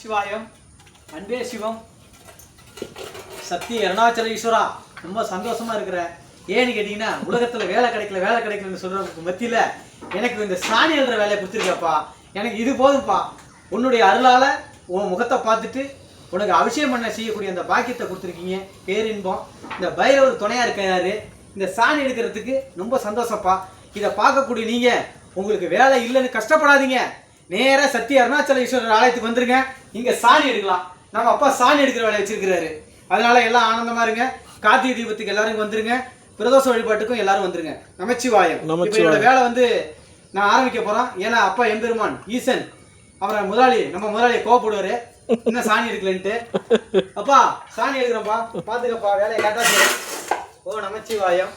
சிவாயம் அன்பே சிவம் சக்தி அருணாச்சல ஈஸ்வரா ரொம்ப சந்தோஷமா இருக்கிறேன் ஏன்னு கேட்டீங்கன்னா உலகத்துல வேலை கிடைக்கல வேலை கிடைக்கலன்னு சொல்றதுக்கு மத்தியில எனக்கு இந்த சாணி எழுற வேலையை கொடுத்துருக்கப்பா எனக்கு இது போதும்ப்பா. உன்னுடைய அருளால உன் முகத்தை பார்த்துட்டு உனக்கு அபிஷேகம் பண்ண செய்யக்கூடிய அந்த பாக்கியத்தை கொடுத்துருக்கீங்க. பேரின்பம். இந்த பைரவர் துணையா இருக்காரு. இந்த சாணி எடுக்கிறதுக்கு ரொம்ப சந்தோஷப்பா. இதை பார்க்கக்கூடிய நீங்க உங்களுக்கு வேலை இல்லைன்னு கஷ்டப்படாதீங்க. நேரா சத்திய அருணாச்சல ஈஸ்வரர் ஆலயத்துக்கு வந்துருங்க. இங்க சாணி எடுக்கலாம். நம்ம அப்பா சாணி எடுக்கிற வேலையை வச்சிருக்கிறாரு. அதனால எல்லாம் ஆனந்தமா இருங்க. கார்த்திகை தீபத்துக்கு எல்லாரும் வந்துருங்க. பிரதோஷ வழிபாட்டுக்கும் எல்லாரும் வந்துருங்க. நமச்சிவாயம். இப்போ என்னோட வேலை வந்து நான் ஆரம்பிக்க போறோம் ஏன்னா அப்பா எம்பெருமான் ஈசன் அவரை முதலாளி நம்ம முதலாளி கோவப்படுவாரு. இன்னும் சாணி எடுக்கலன்ட்டு. அப்பா சாணி எடுக்கிறோம்ப்பா பாத்துக்கப்பா வேலையை கேட்டா. ஓ நமச்சிவாயம்.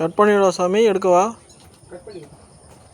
கட் பண்ணிவிடவா சாமி எடுக்கவா? கட் பண்ணி